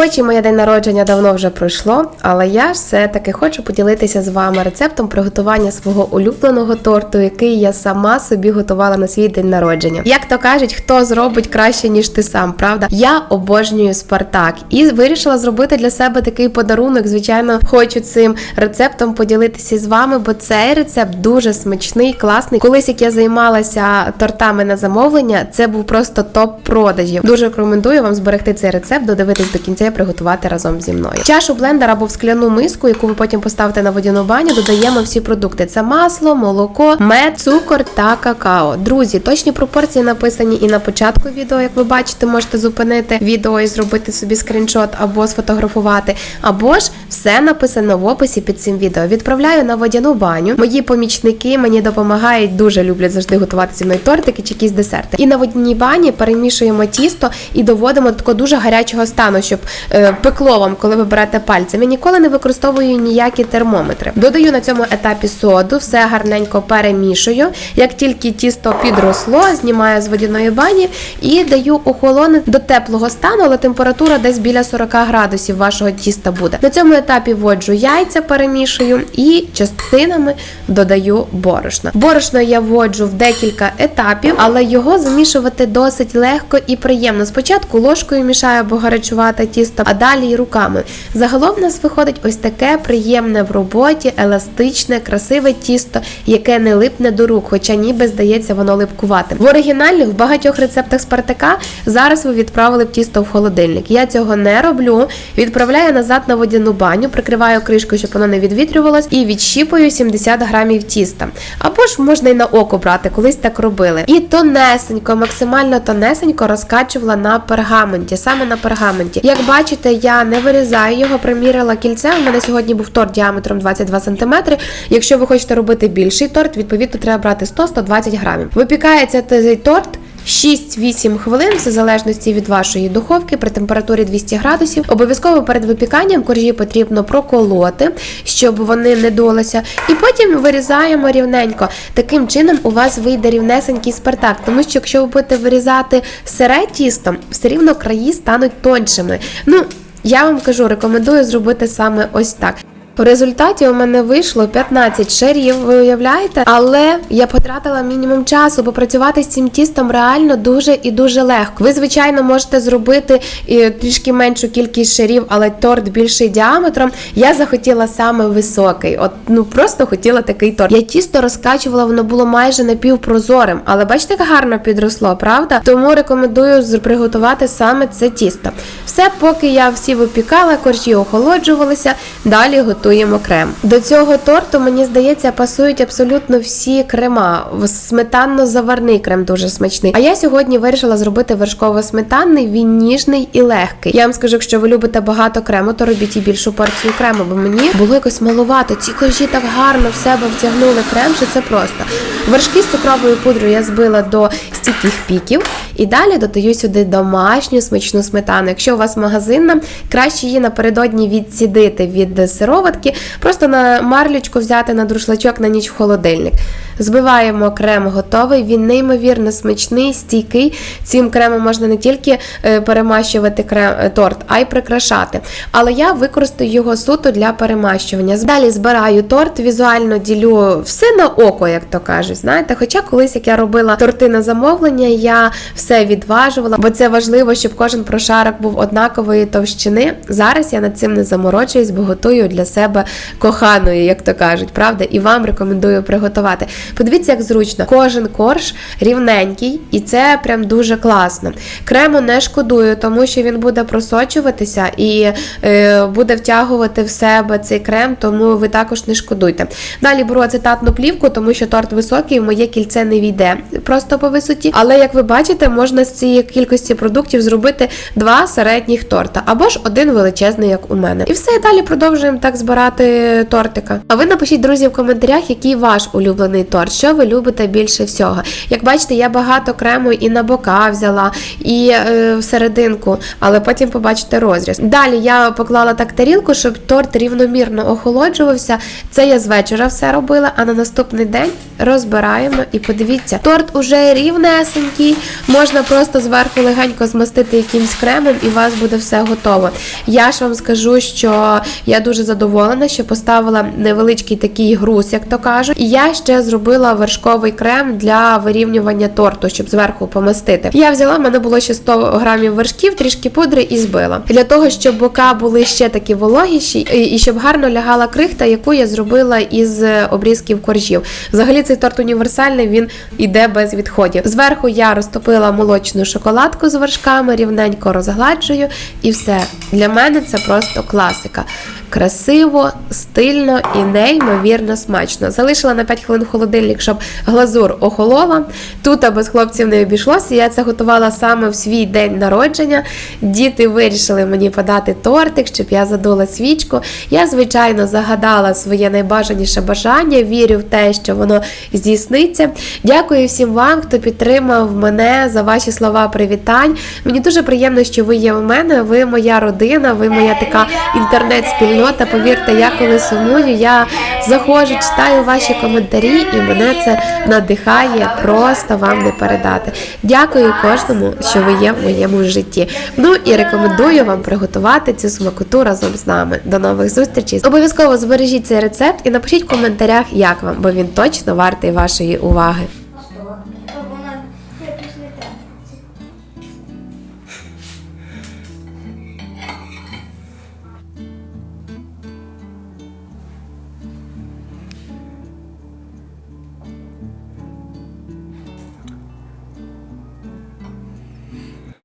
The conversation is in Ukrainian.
Хоч і моє день народження давно вже пройшло, але я все-таки хочу поділитися з вами рецептом приготування свого улюбленого торту, який я сама собі готувала на свій день народження. Як то кажуть, хто зробить краще, ніж ти сам, правда? Я обожнюю Спартак і вирішила зробити для себе такий подарунок. Звичайно, хочу цим рецептом поділитися з вами, бо цей рецепт дуже смачний, класний. Колись як я займалася тортами на замовлення, це був просто топ продажів. Дуже рекомендую вам зберегти цей рецепт, додивитись до кінця приготувати разом зі мною. Чашу блендер або в скляну миску, яку ви потім поставите на водяну баню, додаємо всі продукти: це масло, молоко, мед, цукор та какао. Друзі, точні пропорції написані і на початку відео. Як ви бачите, можете зупинити відео і зробити собі скріншот або сфотографувати, або ж все написано в описі під цим відео. Відправляю на водяну баню. Мої помічники мені допомагають, дуже люблять завжди готувати зі мною тортики чи якісь десерти. І на водяній бані перемішуємо тісто і доводимо до такого дуже гарячого стану, щоб е, пекло вам, коли ви берете пальцем. Я ніколи не використовую ніякі термометри. Додаю на цьому етапі соду, все гарненько перемішую. Як тільки тісто підросло, знімаю з водяної бані і даю охолонути до теплого стану, але температура десь біля 40 градусів вашого тіста буде. На цьому етапі вводжу яйця, перемішую і частинами додаю борошно. Борошно я вводжу в декілька етапів, але його замішувати досить легко і приємно. Спочатку ложкою мішаю, бо гарячувати тісто, а далі і руками. Загалом в нас виходить ось таке приємне в роботі, еластичне, красиве тісто, яке не липне до рук, хоча ніби здається воно липкуватим. В оригінальних в багатьох рецептах Спартака зараз ви відправили б тісто в холодильник. Я цього не роблю. Відправляю назад на водяну баню, прикриваю кришкою, щоб воно не відвітрювалось, і відщіпую 70 грамів тіста. Або ж можна й на око брати, колись так робили. І тонесенько, максимально тонесенько розкачувала на пергаменті, саме на пергаменті. Як бачите, я не вирізаю його, примірила кільце. У мене сьогодні був торт діаметром 22 см. Якщо ви хочете робити більший торт, відповідно треба брати 100-120 грамів. Випікається цей торт. 6-8 хвилин, в залежності від вашої духовки при температурі 200 градусів. Обов'язково перед випіканням коржі потрібно проколоти, щоб вони не долися. І потім вирізаємо рівненько. Таким чином у вас вийде рівнесенький спартак. Тому що якщо ви будете вирізати сире тісто, все рівно краї стануть тоншими. Ну, я вам кажу, рекомендую зробити саме ось так. В результаті у мене вийшло 15 шарів, ви уявляєте? Але я потратила мінімум часу, бо працювати з цим тістом реально дуже і дуже легко. Ви, звичайно, можете зробити і трішки меншу кількість шарів, але торт більший діаметром. Я захотіла саме високий. От ну просто хотіла такий торт. Я тісто розкачувала, воно було майже напівпрозорим, але бачите, як гарно підросло, правда? Тому рекомендую приготувати саме це тісто. Все, поки я всі випікала, коржі охолоджувалися, далі готуємо крем. До цього торту, мені здається, пасують абсолютно всі крема. Сметанно-заварний крем дуже смачний. А я сьогодні вирішила зробити вершково-сметанний, він ніжний і легкий. Я вам скажу, якщо ви любите багато крему, то робіть і більшу порцію крему, бо мені було якось малувато. Ці коржі так гарно в себе втягнули крем, що це просто. Вершки з цукровою пудрою я збила до стійких піків. І далі додаю сюди домашню смачну сметану. Якщо у вас магазинна, краще її напередодні відсідити від сироватки, просто на марлючку взяти на друшлачок на ніч в холодильник. Збиваємо крем готовий, він неймовірно смачний, стійкий. Цим кремом можна не тільки е, перемащувати крем, е, торт, а й прикрашати. Але я використаю його суто для перемащування. Далі збираю торт, візуально ділю все на око, як то кажуть. Знаєте, хоча колись, як я робила торти на замовлення, я все відважувала, бо це важливо, щоб кожен прошарок був однакової товщини. Зараз я над цим не заморочуюсь, бо готую для себе коханої, як то кажуть, правда? І вам рекомендую приготувати. Подивіться, як зручно. Кожен корж рівненький, і це прям дуже класно. Крему не шкодую, тому що він буде просочуватися і е, буде втягувати в себе цей крем, тому ви також не шкодуйте. Далі беру ацетатну плівку, тому що торт високий, в моє кільце не війде просто по висоті. Але як ви бачите, можна з цієї кількості продуктів зробити два середніх торта або ж один величезний, як у мене. І все далі продовжуємо так збирати. тортика. А ви напишіть, друзі, в коментарях, який ваш улюблений торт, що ви любите більше всього. Як бачите, я багато крему і на бока взяла, і е, в але потім побачите розріз. Далі я поклала так тарілку, щоб торт рівномірно охолоджувався. Це я з вечора все робила, а на наступний день розбираємо і подивіться, торт уже рівнесенький, можна просто зверху легенько змастити якимсь кремом і у вас буде все готово. Я ж вам скажу, що я дуже задоволена, що поставила невеличкий такий груз, як то кажуть. І я ще зробила вершковий крем для вирівнювання торту, щоб зверху помастити. Я взяла, в мене було ще 100 грамів вершків, трішки пудри і збила. Для того, щоб бока були ще такі вологіші, і щоб гарно лягала крихта, яку я зробила із обрізків коржів. Взагалі цей торт універсальний, він іде без відходів. Зверху я розтопила молочну шоколадку з вершками, рівненько розгладжую, і все. Для мене це просто класика. Красиво, стильно і неймовірно смачно. Залишила на 5 хвилин холодильник, щоб глазур охолола. Тут без хлопців не обійшлося. Я це готувала саме в свій день народження. Діти вирішили мені подати тортик, щоб я задула свічку. Я, звичайно, загадала своє найбажаніше бажання. Вірю в те, що воно здійсниться. Дякую всім вам, хто підтримав мене за ваші слова привітань. Мені дуже приємно, що ви є у мене. Ви моя родина, ви моя така інтернет-спільнота. Повірте, я коли сумую, я заходжу, читаю ваші коментарі, і мене це надихає просто вам не передати. Дякую кожному, що ви є в моєму житті. Ну і рекомендую вам приготувати цю смакоту разом з нами. До нових зустрічей. Обов'язково збережіть цей рецепт і напишіть в коментарях, як вам, бо він точно вартий вашої уваги.